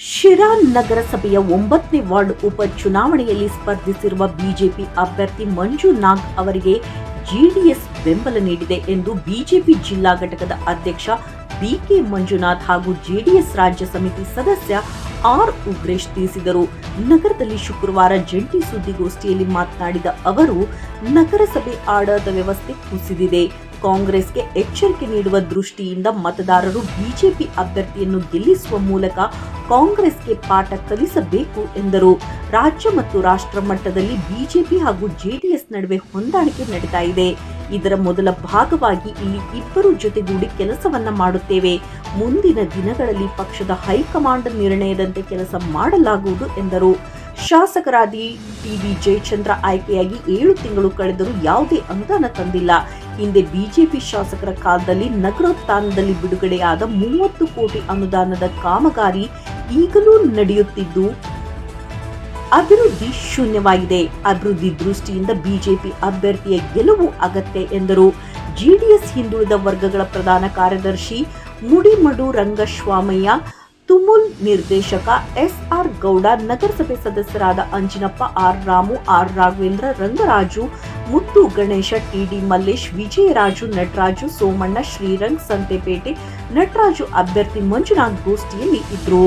ಶಿರಾ ನಗರಸಭೆಯ ಒಂಬತ್ತನೇ ವಾರ್ಡ್ ಉಪಚುನಾವಣೆಯಲ್ಲಿ ಸ್ಪರ್ಧಿಸಿರುವ ಬಿಜೆಪಿ ಅಭ್ಯರ್ಥಿ ಮಂಜುನಾಗ್ ಅವರಿಗೆ ಜೆಡಿಎಸ್ ಬೆಂಬಲ ನೀಡಿದೆ ಎಂದು ಬಿಜೆಪಿ ಜಿಲ್ಲಾ ಘಟಕದ ಅಧ್ಯಕ್ಷ ಬಿಕೆ ಮಂಜುನಾಥ್ ಹಾಗೂ ಜೆಡಿಎಸ್ ರಾಜ್ಯ ಸಮಿತಿ ಸದಸ್ಯ ಆರ್ ಉಗ್ರೇಶ್ ತಿಳಿಸಿದರು. ನಗರದಲ್ಲಿ ಶುಕ್ರವಾರ ಜಂಟಿ ಸುದ್ದಿಗೋಷ್ಠಿಯಲ್ಲಿ ಮಾತನಾಡಿದ ಅವರು, ನಗರಸಭೆ ಆಡಳಿತ ವ್ಯವಸ್ಥೆ ಕುಸಿದಿದೆ. ಕಾಂಗ್ರೆಸ್ಗೆ ಎಚ್ಚರಿಕೆ ನೀಡುವ ದೃಷ್ಟಿಯಿಂದ ಮತದಾರರು ಬಿಜೆಪಿ ಅಭ್ಯರ್ಥಿಯನ್ನು ಗೆಲ್ಲಿಸುವ ಮೂಲಕ ಕಾಂಗ್ರೆಸ್ಗೆ ಪಾಠ ಕಲಿಸಬೇಕು ಎಂದರು. ರಾಜ್ಯ ಮತ್ತು ರಾಷ್ಟ್ರ ಮಟ್ಟದಲ್ಲಿ ಬಿಜೆಪಿ ಹಾಗೂ ಜೆಡಿಎಸ್ ನಡುವೆ ಹೊಂದಾಣಿಕೆ ನಡೀತಾ ಇದೆ. ಇದರ ಮೊದಲ ಭಾಗವಾಗಿ ಇಲ್ಲಿ ಇಬ್ಬರು ಜೊತೆಗೂಡಿ ಕೆಲಸವನ್ನ ಮಾಡುತ್ತೇವೆ. ಮುಂದಿನ ದಿನಗಳಲ್ಲಿ ಪಕ್ಷದ ಹೈಕಮಾಂಡ್ ನಿರ್ಣಯದಂತೆ ಕೆಲಸ ಮಾಡಲಾಗುವುದು ಎಂದರು. ಶಾಸಕರಾದಿ ಟಿವಿ ಜಯಚಂದ್ರ ಆಯ್ಕೆಯಾಗಿ ಏಳು ತಿಂಗಳು ಕಳೆದರೂ ಯಾವುದೇ ಅನುದಾನ ತಂದಿಲ್ಲ. ಹಿಂದೆ ಬಿಜೆಪಿ ಶಾಸಕರ ಕಾಲದಲ್ಲಿ ನಗರೋತ್ಥಾನದಲ್ಲಿ ಬಿಡುಗಡೆಯಾದ ಮೂವತ್ತು ಕೋಟಿ ಅನುದಾನದ ಕಾಮಗಾರಿ ಈಗಲೂ ನಡೆಯುತ್ತಿದ್ದು, ಅಭಿವೃದ್ಧಿ ಶೂನ್ಯವಾಗಿದೆ. ಅಭಿವೃದ್ಧಿ ದೃಷ್ಟಿಯಿಂದ ಬಿಜೆಪಿ ಅಭ್ಯರ್ಥಿಯ ಗೆಲುವು ಅಗತ್ಯ ಎಂದರು. ಜೆಡಿಎಸ್ ಹಿಂದುಳಿದ ವರ್ಗಗಳ ಪ್ರಧಾನ ಕಾರ್ಯದರ್ಶಿ ಮುಡಿಮಡು ರಂಗಸ್ವಾಮಯ್ಯ ತುಮುಲ್ ನಿರ್ದೇಶಕ ಎಸ್ ಆರ್ ಗೌಡ, ನಗರಸಭೆ ಸದಸ್ಯರಾದ Anjinappa R Ramu, R Raghavendra, Rangaraju, Muttu Ganesha, TD Mallesh, Vijayaraju, Nataraju Somanna, Srirang, Santhepete, Nataraju ಅಭ್ಯರ್ಥಿ ಮಂಜುನಾಥ್ ಗೋಷ್ಠಿಯಲ್ಲಿ ಇದ್ರು.